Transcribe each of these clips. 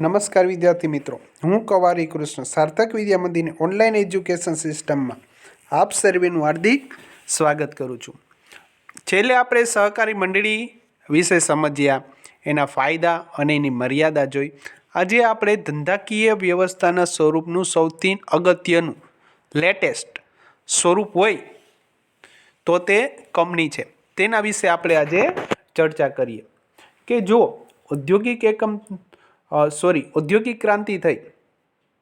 નમસ્કાર વિદ્યાર્થી મિત્રો. હું કવારી કૃષ્ણ. સાર્થક વિદ્યા મંદિરની ઓનલાઈન એજ્યુકેશન સિસ્ટમમાં આપ સર્વેનું હાર્દિક સ્વાગત કરું છું. છેલ્લે આપણે સહકારી મંડળી વિશે સમજ્યા, એના ફાયદા અને એની મર્યાદા જોઈ. આજે આપણે ધંધાકીય વ્યવસ્થાના સ્વરૂપનું સૌથી અગત્યનું લેટેસ્ટ સ્વરૂપ હોય તો તે કંપની છે. તેના વિશે આપણે આજે ચર્ચા કરીએ. કે જો ઔદ્યોગિક એકમ સોરી ઔદ્યોગિક ક્રાંતિ થઈ.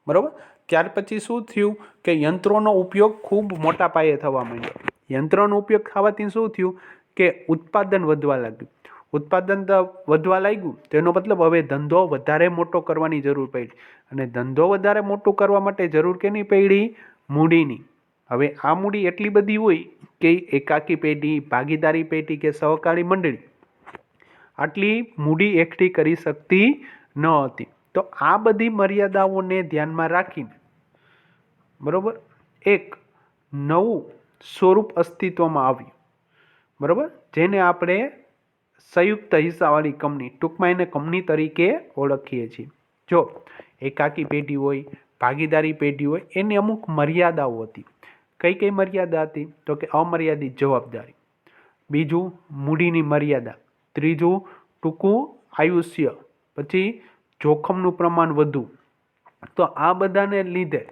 બરાબર? ત્યાર પછી શું થયું કે યંત્રોનો ઉપયોગ ખૂબ મોટા પાયે થવા માંડ્યો. યંત્રોનો ઉપયોગ થવાથી શું થયું કે ઉત્પાદન વધવા લાગ્યું. ઉત્પાદન તો વધવા લાગ્યું, તેનો મતલબ હવે ધંધો વધારે મોટો કરવાની જરૂર પડી. અને ધંધો વધારે મોટો કરવા માટે જરૂર કેની પડી? મૂડીની. હવે આ મૂડી એટલી બધી હોય કે એકાકી પેઢી, ભાગીદારી પેઢી કે સહકારી મંડળી આટલી મૂડી એકઠી કરી શકતી ન હતી. તો આ બધી મર્યાદાઓને ધ્યાનમાં રાખીને, બરાબર, એક નવું સ્વરૂપ અસ્તિત્વમાં આવ્યું. બરાબર? જેને આપણે સંયુક્ત હિસ્સાવાળી કંપની, ટૂંકમાં એને કંપની તરીકે ઓળખીએ છીએ. જો, એકાકી પેઢી હોય, ભાગીદારી પેઢી હોય, એની અમુક મર્યાદાઓ હતી. કઈ કઈ મર્યાદા હતી? તો કે અમર્યાદિત જવાબદારી. બીજું, મૂડીની મર્યાદા. ત્રીજું, ટૂંકું આયુષ્ય. પછી જોખમનું પ્રમાણ વધુ. તો આ બધાને લીધે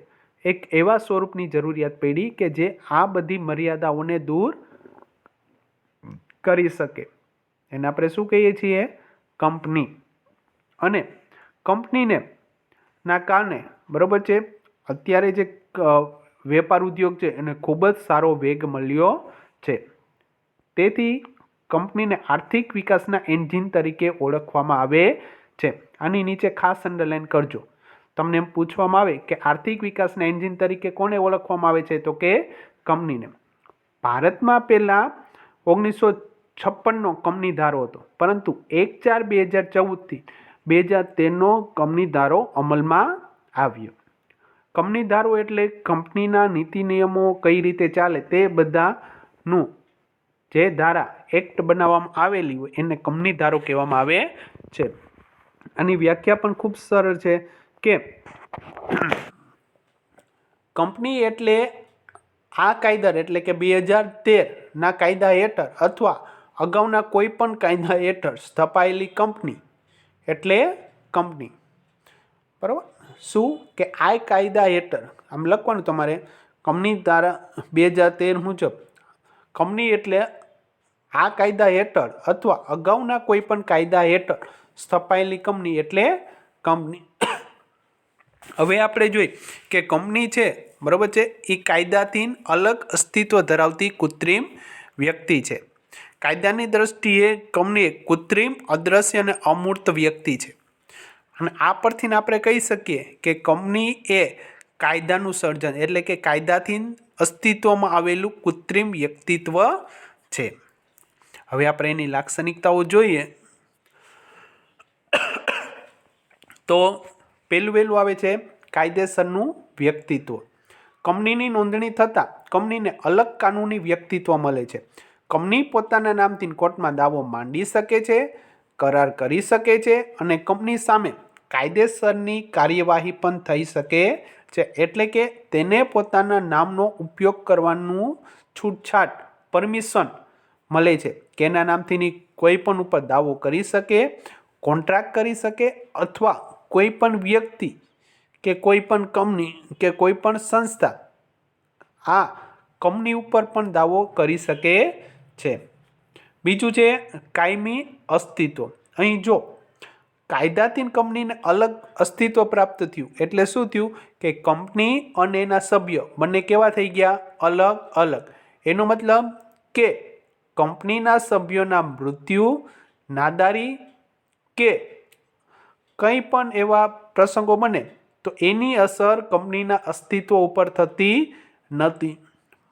એક એવા સ્વરૂપની જરૂરિયાત પડી કે જે આ બધી મર્યાદાઓને દૂર કરી શકે. એને આપણે શું કહીએ છીએ? કંપની. અને કંપનીને ના કારણે, બરાબર છે? અત્યારે જે વેપાર ઉદ્યોગ છે, એને ખૂબ જ સારો વેગ મળ્યો છે. તેથી કંપનીને આર્થિક વિકાસના એન્જિન તરીકે ઓળખવામાં આવે છે. આની નીચે ખાસ અંડરલાઇન કરજો. તમને એમ પૂછવામાં આવે કે આર્થિક વિકાસના એન્જિન તરીકે કોને ઓળખવામાં આવે છે? તો કે કંપનીને. ભારતમાં પહેલાં ઓગણીસો છપ્પનનો કંપની ધારો હતો. પરંતુ એક ચાર બે હજાર ચૌદથી બે હજાર તેરનો કંપની ધારો અમલમાં આવ્યો. કંપની ધારો એટલે કંપનીના નીતિ નિયમો કઈ રીતે ચાલે તે બધાનું જે ધારા એક્ટ બનાવવામાં આવેલી હોય એને કંપની ધારો કહેવામાં આવે છે. આની વ્યાખ્યા પણ ખૂબ સરળ છે કે કંપની એટલે આ કાયદા એટલે કે બે હજાર તેરના કાયદા હેઠળ અથવા અગાઉના કોઈ પણ કાયદા હેઠળ સ્થપાયેલી કંપની એટલે કંપની. બરાબર? શું કે આ કાયદા હેઠળ આમ લખવાનું તમારે કંપની દ્વારા બે હજાર તેર મુજબ કંપની એટલે આ કાયદા હેઠળ અથવા અગાઉના કોઈ પણ કાયદા હેઠળ સ્થપાયેલી કંપની એટલે કંપની. હવે આપણે જોઈ કે કંપની છે, બરાબર છે એ કાયદાથી અલગ અસ્તિત્વ ધરાવતી કૃત્રિમ વ્યક્તિ છે. કાયદાની દ્રષ્ટિએ કંપની કૃત્રિમ, અદ્રશ્ય અને અમૂર્ત વ્યક્તિ છે. અને આ પરથી આપણે કહી શકીએ કે કંપની એ કાયદાનું સર્જન, એટલે કે કાયદાથી અસ્તિત્વમાં આવેલું કૃત્રિમ વ્યક્તિત્વ છે. હવે આપણે એની લાક્ષણિકતાઓ જોઈએ. તો પહેલું વહેલું આવે છે કાયદેસરનું વ્યક્તિત્વ. કંપનીની નોંધણી થતાં કંપનીને અલગ કાનૂની વ્યક્તિત્વ મળે છે. કંપની પોતાના નામથી કોર્ટમાં દાવો માંડી શકે છે, કરાર કરી શકે છે અને કંપની સામે કાયદેસરની કાર્યવાહી પણ થઈ શકે છે. એટલે કે તેને પોતાના નામનો ઉપયોગ કરવાનું છૂટછાટ, પરમિશન મળે છે કે એના નામથીની કોઈ પણ ઉપર દાવો કરી શકે, કોન્ટ્રાક્ટ કરી શકે અથવા કોઈ પણ વ્યક્તિ કે કોઈ પણ કંપની કે કોઈ પણ સંસ્થા આ કંપની ઉપર પણ દાવો કરી શકે છે. બીજું છે કાયમી અસ્તિત્વ. અહીં જો કાયદાથી કંપનીને અલગ અસ્તિત્વ પ્રાપ્ત થયું, એટલે શું થયું કે કંપની અને એના સભ્યો બંને કેવા થઈ ગયા? અલગ અલગ. એનો મતલબ કે કંપનીના સભ્યોના મૃત્યુ, નાદારી કે કંઈ પણ એવા પ્રસંગો બને, તો એની અસર કંપનીના અસ્તિત્વ ઉપર થતી નથી.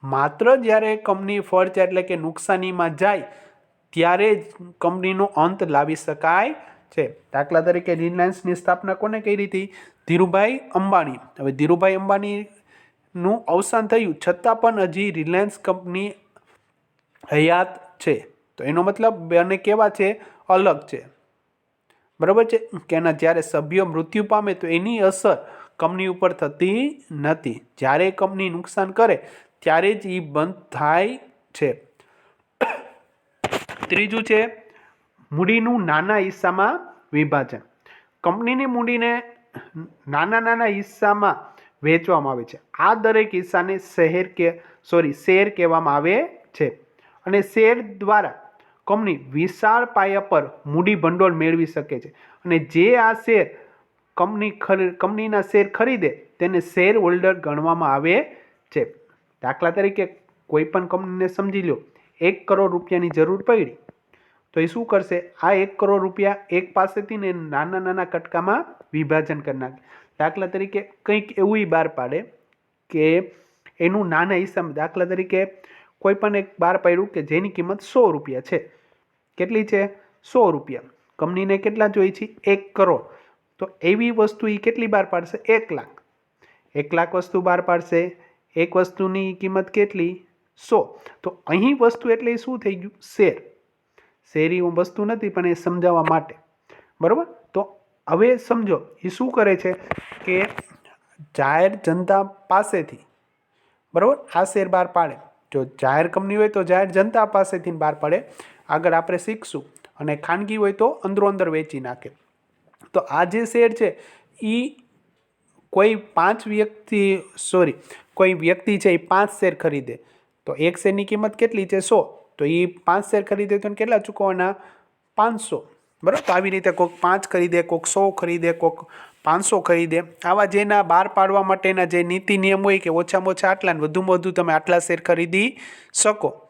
માત્ર જ્યારે કંપની ફર્ચ એટલે કે નુકસાનીમાં જાય, ત્યારે જ કંપનીનો અંત લાવી શકાય છે. દાખલા તરીકે રિલાયન્સની સ્થાપના કોને કરી હતી? ધીરુભાઈ અંબાણી. હવે ધીરુભાઈ અંબાણીનું અવસાન થયું છતાં પણ હજી રિલાયન્સ કંપની હયાત છે. તો એનો મતલબ બંને કેવા છે? અલગ છે. બરાબર છે? કે એના જ્યારે સભ્યો મૃત્યુ પામે તો એની અસર કંપની ઉપર થતી નથી. જ્યારે કંપની નુકસાન કરે, ત્યારે જ એ બંધ થાય છે. ત્રીજું છે, મૂડીનું નાના હિસ્સામાં વિભાજન. કંપનીની મૂડીને નાના નાના હિસ્સામાં વેચવામાં આવે છે. આ દરેક હિસ્સાને શહેર કે સોરી શેર કહેવામાં આવે છે. અને શેર દ્વારા કંપની વિશાળ પાયા પર મૂડી ભંડોળ મેળવી શકે છે. અને જે આ શેર કંપની કંપનીના શેર ખરીદે તેને શેર હોલ્ડર ગણવામાં આવે છે. દાખલા તરીકે કોઈ પણ કંપનીને સમજી લો, એક કરોડ રૂપિયાની જરૂર પડી. તો એ શું કરશે? આ એક કરોડ રૂપિયા એક પાસેથી ને નાના નાના કટકામાં વિભાજન કરી નાખે. દાખલા તરીકે કંઈક એવું બહાર પાડે કે એનું નાના હિસ્સામાં, દાખલા તરીકે કોઈ પણ એક બહાર પાડ્યું કે જેની કિંમત સો રૂપિયા છે. કેટલી છે? સો રૂપિયા. કંપનીને કેટલા જોઈએ છે? એક કરોડ. તો એવી વસ્તુ એ કેટલી બહાર પાડશે? એક લાખ. એક લાખ વસ્તુ બહાર પાડશે. એક વસ્તુની કિંમત કેટલી? સો. તો અહીં વસ્તુ એટલે શું થઈ ગયું? શેર. શેરી વસ્તુ નથી, પણ એ સમજાવવા માટે. બરાબર? તો હવે સમજો એ શું કરે છે કે જાહેર જનતા પાસેથી, બરાબર? આ શેર બહાર પાડે. જો જાહેર કંપની હોય તો જાહેર જનતા પાસેથી બહાર પડે. આગળ આપણે શીખશું અને ખાનગી હોય તો અંદરો અંદર વેચી નાખે. તો આ જે શેર છે એ કોઈ પાંચ વ્યક્તિ, સોરી, કોઈ વ્યક્તિ છે એ પાંચ શેર ખરીદે. તો એક શેરની કિંમત કેટલી છે? સો. તો એ પાંચ શેર ખરીદે તો કેટલા ચૂકવવાના? પાંચસો. બરાબર? આવી રીતે કોઈક પાંચ ખરીદે, કોઈક સો ખરીદે, કોઈક પાંચસો કરી દે. આવા જેના બહાર પાડવા માટેના જે નીતિ નિયમ હોય કે ઓછામાં ઓછા આટલા ને વધુમાં વધુ તમે આટલા શેર ખરીદી શકો.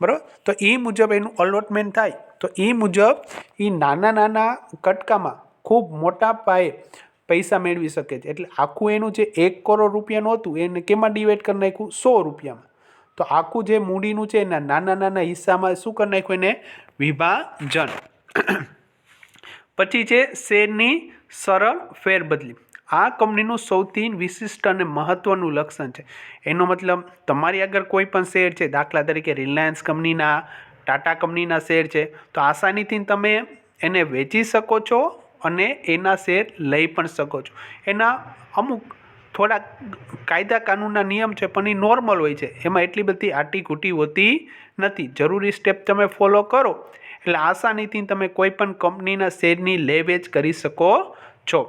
બરાબર? તો એ મુજબ એનું અલોટમેન્ટ થાય. તો એ મુજબ એ નાના નાના કટકામાં ખૂબ મોટા પાયે પૈસા મેળવી શકે છે. એટલે આખું એનું જે એક કરોડ રૂપિયાનું હતું, એને કેમાં ડિવાઈડ કરી નાખ્યું? સો રૂપિયામાં. તો આખું જે મૂડીનું છે, એના નાના નાના હિસ્સામાં શું કરી નાખ્યું એને? વિભાજન. પછી છે શેરની સરળ ફેરબદલી. આ કંપનીનું સૌથી વિશિષ્ટ અને મહત્ત્વનું લક્ષણ છે. એનો મતલબ, તમારી આગળ કોઈ પણ શેર છે, દાખલા તરીકે રિલાયન્સ કંપનીના, ટાટા કંપનીના શેર છે, તો આસાનીથી તમે એને વેચી શકો છો અને એના શેર લઈ પણ શકો છો. એના અમુક થોડા કાયદા કાનૂનના નિયમ છે, પણ એ નોર્મલ હોય છે. એમાં એટલી બધી આટી કૂટી હોતી નથી. જરૂરી સ્ટેપ તમે ફોલો કરો. એટલે આસાનીથી તમે કોઈ પણ કંપનીના શેરની લે વેચ કરી શકો છો.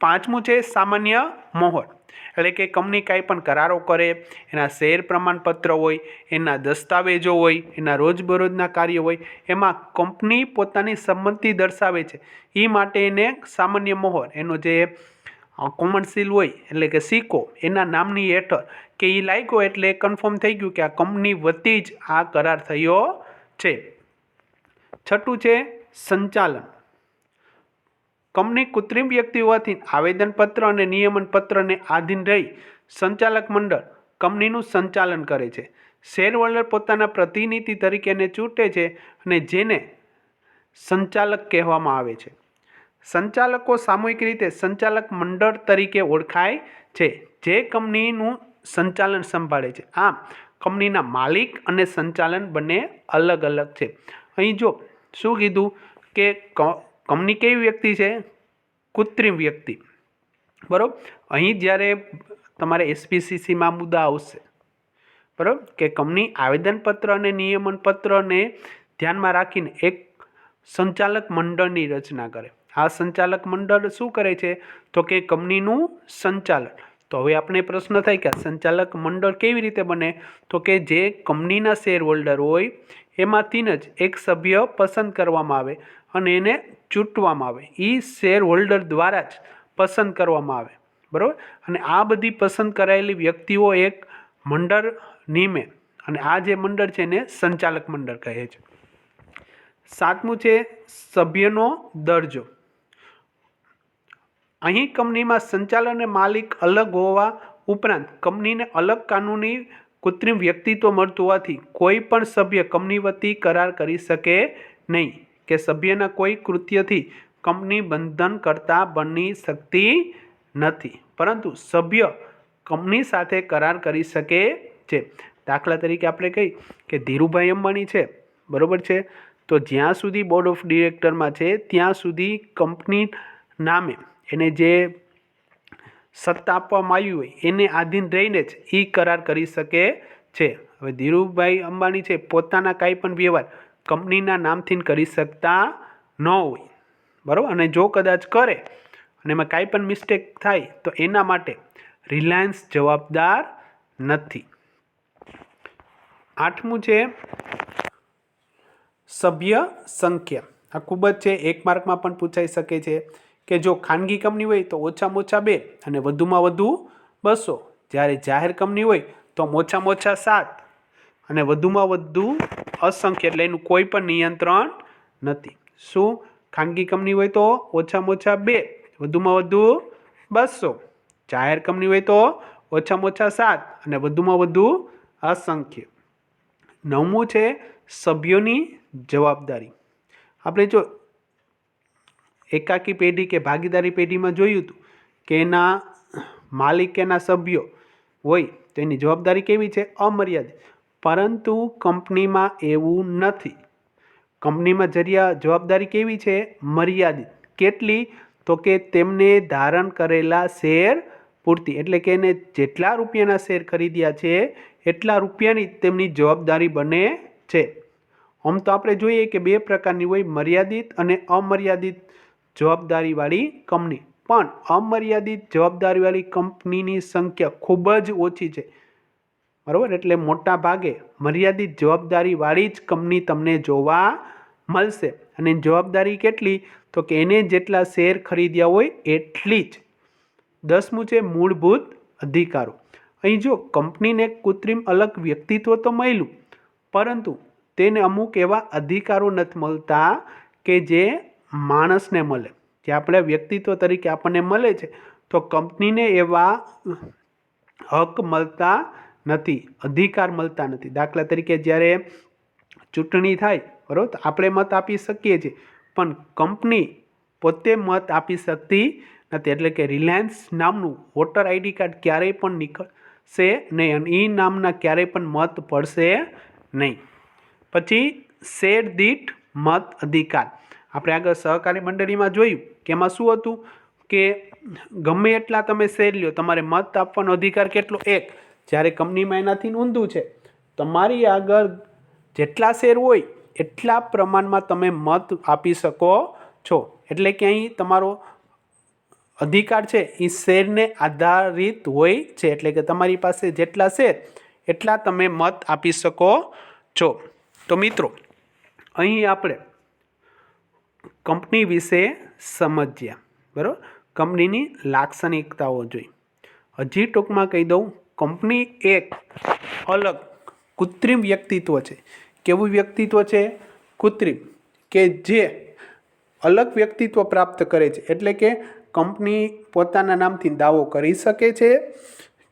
પાંચમું છે સામાન્ય મોહર. એટલે કે કંપની કાંઈ પણ કરારો કરે, એના શેર પ્રમાણપત્ર હોય, એના દસ્તાવેજો હોય, એના રોજબરોજના કાર્ય હોય, એમાં કંપની પોતાની સંમતિ દર્શાવે છે. એ માટે એને સામાન્ય મોહર, એનો જે કોમન સીલ હોય, એટલે કે સિક્કો, એના નામની હેઠળ, કે એ લાયકો એટલે કન્ફર્મ થઈ ગયું કે આ કંપની વતી જ આ કરાર થયો છે. છઠ્ઠું છે સંચાલન. કંપની કૃત્રિમ વ્યક્તિ હોવાથી આવેદનપત્ર અને નિયમન પત્રને આધીન રહી સંચાલક મંડળ કંપનીનું સંચાલન કરે છે. શેરહોલ્ડર પોતાના પ્રતિનિધિ તરીકે એને ચૂંટે છે અને જેને સંચાલક કહેવામાં આવે છે. સંચાલકો સામૂહિક રીતે સંચાલક મંડળ તરીકે ઓળખાય છે, જે કંપનીનું સંચાલન સંભાળે છે. આમ, કંપનીના માલિક અને સંચાલન બંને અલગ અલગ છે. અહીં જો શું કીધું કે કંપની કેવી વ્યક્તિ છે? કૃત્રિમ વ્યક્તિ. બરાબર અહીં જ્યારે તમારે એસપીસીસીમાં મુદ્દા આવશે બરાબર કે કંપની આવેદનપત્ર અને નિયમન પત્રને ધ્યાનમાં રાખીને એક સંચાલક મંડળની રચના કરે. આ સંચાલક મંડળ શું કરે છે? તો કે કંપનીનું સંચાલન તો હવે આપણે પ્રશ્ન થાય કે આ સંચાલક મંડળ કેવી રીતે બને? તો કે જે કંપનીના શેર હોલ્ડર હોય, એમાંથી જ એક સભ્ય પસંદ કરવામાં આવે અને એને ચૂંટવામાં આવે. એ શેર હોલ્ડર દ્વારા જ પસંદ કરવામાં આવે. બરાબર? અને આ બધી પસંદ કરાયેલી વ્યક્તિઓ એક મંડળ નિમે અને આ જે મંડળ છે એને સંચાલક મંડળ કહે છે. સાતમું છે સભ્યનો દરજ્જો. અહીં કંપનીમાં સંચાલન અને માલિક અલગ હોવા ઉપરાંત કંપનીને અલગ કાનૂની કૃત્રિમ વ્યક્તિત્વ મળતું હોવાથી કોઈ પણ સભ્ય કંપની વતી કરાર કરી શકે નહીં કે સભ્યના કોઈ કૃત્યથી કંપની બંધન કરતા બની શકતી નથી. પરંતુ સભ્ય કંપની સાથે કરાર કરી શકે છે. દાખલા તરીકે આપણે કહી કે ધીરુભાઈ અંબાણી છે. બરાબર છે? તો જ્યાં સુધી બોર્ડ ઓફ ડિરેક્ટરમાં છે, ત્યાં સુધી કંપની નામે એને જે સત્તા આપવામાં આવી હોય, એને આધીન રહીને જ એ કરાર કરી શકે છે. હવે ધીરુભાઈ અંબાણી છે, પોતાના કાંઈ પણ વ્યવહાર કંપનીના નામથી કરી શકતા ન હોય. બરાબર? અને જો કદાચ કરે અને એમાં કાંઈ પણ મિસ્ટેક થાય, તો એના માટે રિલાયન્સ જવાબદાર નથી. આઠમું છે, સભ્ય સંખ્યા. આ ખૂબ જ છે, એક માર્કમાં પણ પૂછાઈ શકે છે. કે જો ખાનગી કંપની હોય તો ઓછામાં ઓછા બે અને વધુમાં વધુ બસો. જ્યારે જાહેર કંપની હોય તો ઓછામાં ઓછા સાત અને વધુમાં વધુ અસંખ્ય એટલે એનું કોઈ પણ નિયંત્રણ નથી. શું ખાનગી કંપની હોય તો ઓછામાં ઓછા બે, વધુમાં વધુ બસો. જાહેર કંપની હોય તો ઓછામાં ઓછા સાત અને વધુમાં વધુ અસંખ્ય. નવમું છે સભ્યોની જવાબદારી. આપણે જો એકાકી પેઢી કે ભાગીદારી પેઢીમાં જોયું હતું કે એના માલિક એના સભ્યો હોય તો એની જવાબદારી કેવી છે? અમર્યાદિત. પરંતુ કંપનીમાં એવું નથી. કંપનીમાં જરિયા જવાબદારી કેવી છે? મર્યાદિત. કેટલી? તો કે તેમને ધારણ કરેલા શેર પૂરતી. એટલે કે એને જેટલા રૂપિયાના શેર ખરીદ્યા છે, એટલા રૂપિયાની તેમની જવાબદારી બને છે. આમ તો આપણે જોઈએ કે બે પ્રકારની હોય, મર્યાદિત અને અમર્યાદિત. જવાબદારીવાળી કંપની. પણ અમર્યાદિત જવાબદારીવાળી કંપનીની સંખ્યા ખૂબ જ ઓછી છે. બરાબર? એટલે મોટા ભાગે મર્યાદિત જવાબદારીવાળી જ કંપની તમને જોવા મળશે. અને જવાબદારી કેટલી? તો કે એને જેટલા શેર ખરીદ્યા હોય એટલી જ. દસમું છે મૂળભૂત અધિકારો. અહીં જો કંપનીને કૃત્રિમ અલગ વ્યક્તિત્વ તો મળ્યું. પરંતુ તેને અમુક એવા અધિકારો નથી મળતા કે જે માણસને મળે. જે આપણે વ્યક્તિત્વ તરીકે આપણને મળે છે, તો કંપનીને એવા હક મળતા નથી, અધિકાર મળતા નથી. દાખલા તરીકે જ્યારે ચૂંટણી થાય, બરાબર, આપણે મત આપી શકીએ છીએ, પણ કંપની પોતે મત આપી શકતી નથી. એટલે કે રિલાયન્સ નામનું વોટર આઈડી કાર્ડ ક્યારેય પણ નીકળશે નહીં અને એ નામના ક્યારેય પણ મત પડશે નહીં. પછી શેર દીઠ મત અધિકાર. આપણે આગળ સહકારી મંડળીમાં જોયું કે એમાં શું હતું કે ગમે એટલા તમે શેર લ્યો, તમારે મત આપવાનો અધિકાર કેટલો? એક, જ્યારે કંપનીમાં એનાથી ઊંધું છે. તમારી આગળ જેટલા શેર હોય, એટલા પ્રમાણમાં તમે મત આપી શકો છો. એટલે કે અહીં તમારો અધિકાર છે, એ શેરને આધારિત હોય છે. એટલે કે તમારી પાસે જેટલા શેર એટલા તમે મત આપી શકો છો. તો મિત્રો, અહીં આપણે કંપની વિશે સમજ્યા બરાબર? કંપનીની લાક્ષણિકતાઓ જોઈ હજી ટૂંકમાં કહી દઉં, કંપની એક અલગ કૃત્રિમ વ્યક્તિત્વ છે. કેવું વ્યક્તિત્વ છે? કૃત્રિમ, કે જે અલગ વ્યક્તિત્વ પ્રાપ્ત કરે છે. એટલે કે કંપની પોતાના નામથી દાવો કરી શકે છે,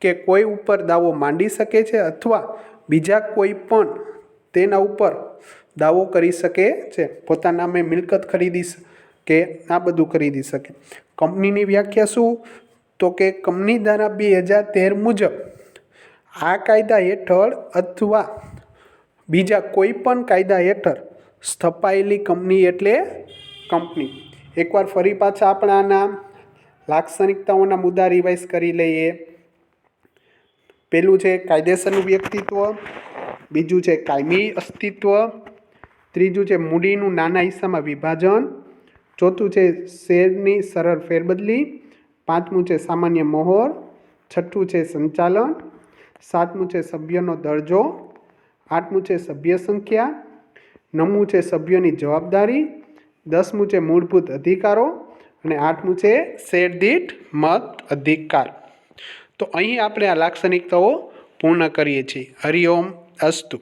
કે કોઈ ઉપર દાવો માંડી શકે છે, અથવા બીજા કોઈ પણ તેના ઉપર દાવો કરી શકે છે. પોતાના નામે મિલકત ખરીદી કે આ બધું ખરીદી શકે. કંપનીની વ્યાખ્યા શું? તો કે કંપની દ્વારા બે હજાર તેર મુજબ આ કાયદા હેઠળ અથવા બીજા કોઈ પણ કાયદા હેઠળ સ્થપાયેલી કંપની એટલે કંપની. એકવાર ફરી પાછા આપણા આના લાક્ષણિકતાઓના મુદ્દા રિવાઇઝ કરી લઈએ. પેલું છે કાયદેસરનું વ્યક્તિત્વ, બીજું છે કાયમી અસ્તિત્વ ત્રીજું છે મૂડીનું નાના હિસ્સામાં વિભાજન. ચોથું છે શેરની સરળ ફેરબદલી. પાંચમું છે સામાન્ય મોહર. છઠ્ઠું છે સંચાલન. સાતમું છે સભ્યનો દરજ્જો. આઠમું છે સભ્ય સંખ્યા. નવમું છે સભ્યોની જવાબદારી. દસમું છે મૂળભૂત અધિકારો. અને આઠમું છે શેર દીઠ મત અધિકાર. તો અહીં આપણે આ લાક્ષણિકતાઓ પૂર્ણ કરીએ છીએ. હરિઓમ અસ્તુ.